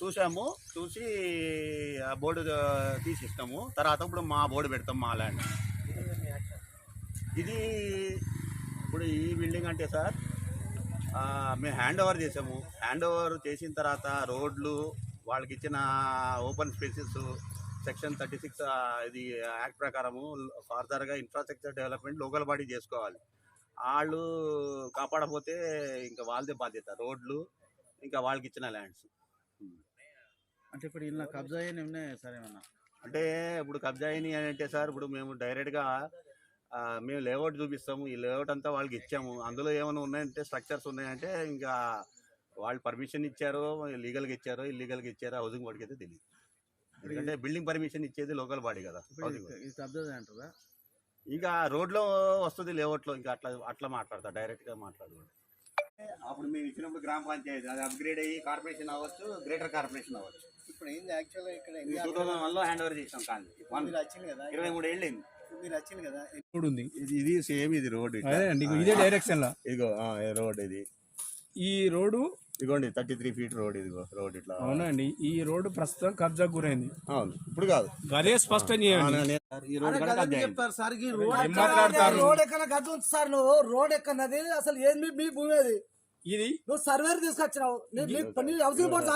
చూసాము. చూసి ఆ బోర్డు తీసిస్తాము తర్వాత ఇప్పుడు మా బోర్డు పెడతాం మా ల్యాండ్. ఇది ఇప్పుడు ఈ బిల్డింగ్ అంటే సార్ మేము హ్యాండ్ ఓవర్ చేసాము. హ్యాండ్ ఓవర్ చేసిన తర్వాత రోడ్లు వాళ్ళకి ఇచ్చిన open spaces section thirty six ఇది యాక్ట్ ప్రకారము ఫర్దర్గా ఇన్ఫ్రాస్ట్రక్చర్ డెవలప్మెంట్ లోకల్ బాడీ చేసుకోవాలి. వాళ్ళు కాపాడకపోతే ఇంకా వాళ్ళదే బాధ్యత. రోడ్లు ఇంకా వాళ్ళకి ఇచ్చిన ల్యాండ్స్. అంటే ఇప్పుడు ఇలా కబ్జా అయిన ఉన్నాయి సార్ ఏమన్నా? అంటే ఇప్పుడు కబ్జా అయినాయి అని అంటే సార్ ఇప్పుడు మేము డైరెక్ట్గా ఆ, మేము లేఅవుట్ చూపిస్తాము. ఈ లేఅవుట్ అంతా వాళ్ళకి ఇచ్చాము. అందులో ఏమైనా ఉన్నాయంటే స్ట్రక్చర్స్ ఉన్నాయంటే ఇంకా వాళ్ళు పర్మిషన్ ఇచ్చారో లీగల్గా ఇచ్చారో ఇల్లీగల్గా ఇచ్చారో హౌసింగ్ బోర్డుకి అయితే తెలియదు ఎందుకంటే బిల్డింగ్ పర్మిషన్ ఇచ్చేది లోకల్ బాడీ కదా ఇప్పుడు ఇది- ఇది కబ్జా అంటారా? ఇంకా రోడ్లో వస్తుంది లేఅవుట్లో ఇంకా అట్లా అట్లా మాట్లాడతా డైరెక్ట్గా మాట్లాడు అప్పుడు మేము ఇచ్చినప్పుడు గ్రామ పంచాయతీ అది అప్గ్రేడ్ అయ్యి కార్పొరేషన్ అవ్వచ్చు గ్రేటర్ కార్పొరేషన్ అవ్వచ్చు. ఇప్పుడు ఏంది యాక్చువల్గా ఇక్కడ టూ థౌసండ్ వన్లో హ్యాండ్ ఓవర్ చేసాం కానీ వన్ వచ్చింది కదా? ఇరవై మూడు ఏళ్ళు అయింది. ఇప్పుడు మీరు వచ్చింది కదా? రోడ్ ఉంది. ఇది ఇది సేమ్ ఇది రోడ్ ఇదే డైరెక్షన్ లా. ఇదిగో రోడ్ ఇది. ఈ రోడ్డు ఇదిగోండి థర్టీ త్రీ ఫీట్ రోడ్ ఇదిగో రోడ్ ఇట్లా. అవునండి ఈ రోడ్డు ప్రస్తుతం కబ్జా గురైంది. అవును ఇప్పుడు కాదు. అదే స్పష్టం చేయండి. ఈ రోడ్. చెప్తారు సార్ ఈ రోడ్ రోడ్ ఎక్కడ గద్దు ఉంది సార్ నువ్వు? రోడ్ ఎక్కడది అసలు ఏది మీ- మీ భూమి అది? ఇది? నువ్వు సర్వేర్ తీసుకొచ్చినావు. హౌసింగ్ బోర్డు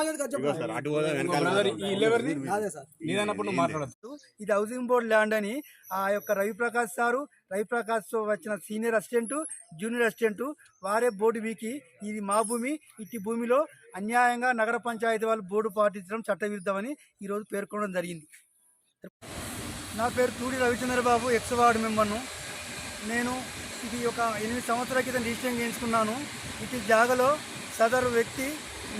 మాట్లాడదు ఇది హౌసింగ్ బోర్డ్ ల్యాండ్ అని ఆ యొక్క రవిప్రకాష్ సారు రవిప్రకాష్ వచ్చిన సీనియర్ అసిస్టెంట్ జూనియర్ అసిస్టెంట్ వారే బోర్డు వీకి ఇది మా భూమి ఇట్టి భూమిలో అన్యాయంగా నగర పంచాయతీ వాళ్ళు బోర్డు పాటించడం చట్టవిరుద్ధమని ఈరోజు పేర్కొనడం జరిగింది. నా పేరు తూడి రవిచంద్రబాబు ఎక్స్ వార్డు మెంబర్ను. నేను ఇది ఒక ఎనిమిది సంవత్సరాల క్రితం రిజిస్ట్రేషన్ చేయించుకున్నాను. ఇది జాగలో సదరు వ్యక్తి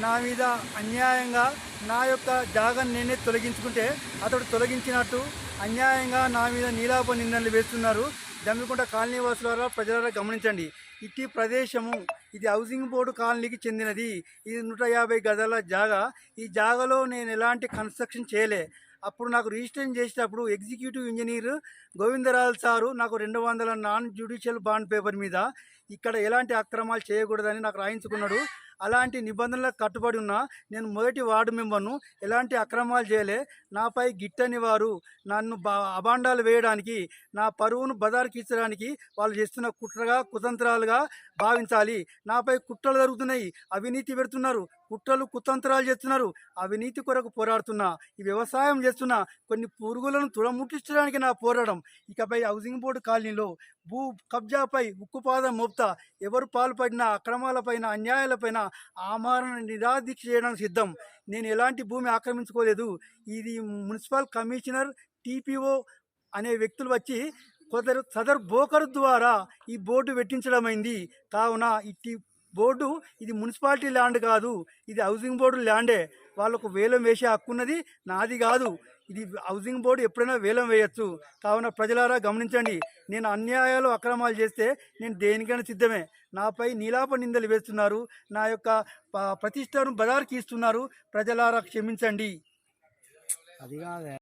నా మీద అన్యాయంగా నా యొక్క జాగాను నేనే తొలగించుకుంటే అతడు తొలగించినట్టు అన్యాయంగా నా మీద నీలాప నిందనలు వేస్తున్నారు. దమ్మికుంట కాలనీ వాసుల ప్రజల గమనించండి. ఇట్టి ప్రదేశము ఇది హౌసింగ్ బోర్డు కాలనీకి చెందినది. ఇది నూట యాభై గదాల జాగా. ఈ జాగాలో నేను ఎలాంటి కన్స్ట్రక్షన్ చేయలే. అప్పుడు నాకు రిజిస్ట్రేషన్ చేసేటప్పుడు ఎగ్జిక్యూటివ్ ఇంజనీర్ గోవిందరాజు సారు నాకు రెండు వందల నాన్ జ్యుడిషియల్ బాండ్ పేపర్ మీద ఇక్కడ ఎలాంటి అక్రమాలు చేయకూడదని నాకు రాయించుకున్నాడు. అలాంటి నిబంధనలకు కట్టుబడి ఉన్న నేను మొదటి వార్డు మెంబర్ను ఎలాంటి అక్రమాలు చేయలే. నాపై గిట్టని వారు నన్ను బా వేయడానికి నా పరువును బదారికిచ్చడానికి వాళ్ళు చేస్తున్న కుట్రగా కుతంత్రాలుగా భావించాలి. నాపై కుట్రలు జరుగుతున్నాయి. అవినీతి పెడుతున్నారు. కుట్రలు కుతంత్రాలు చేస్తున్నారు. అవినీతి కొరకు పోరాడుతున్నా. ఈ వ్యవసాయం చేస్తున్నా. కొన్ని పురుగులను తుడముట్టించడానికి నా పోరాటం. ఇకపై హౌసింగ్ బోర్డు కాలనీలో భూ కబ్జాపై ఉక్కుపాదం మోపుతా. ఎవరు పాల్పడిన అక్రమాలపైన అన్యాయాలపైన ఆమరణ నిరాదీక్ష చేయడానికి సిద్ధం. నేను ఎలాంటి భూమి ఆక్రమించుకోలేదు. ఇది మున్సిపల్ కమిషనర్ టీపీఓ అనే వ్యక్తులు వచ్చి కొందరు సదరు బోకర్ ద్వారా ఈ బోర్డు పెట్టించడమైంది. కావున ఇట్టి బోర్డు ఇది మున్సిపాలిటీ ల్యాండ్ కాదు. ఇది హౌసింగ్ బోర్డు ల్యాండే. వాళ్ళకు వేలం వేసే హక్కు ఉన్నది నాది కాదు. ఇది హౌసింగ్ బోర్డు ఎప్పుడైనా వేలం వేయచ్చు. కావున ప్రజలారా గమనించండి నేను అన్యాయాలు అక్రమాలు చేస్తే నేను దేనికైనా సిద్ధమే. నాపై నీలాప నిందలు వేస్తున్నారు. నా యొక్క ప- ప్రతిష్టను బదారికి ఇస్తున్నారు. ప్రజలారా క్షమించండి. అది కాదే.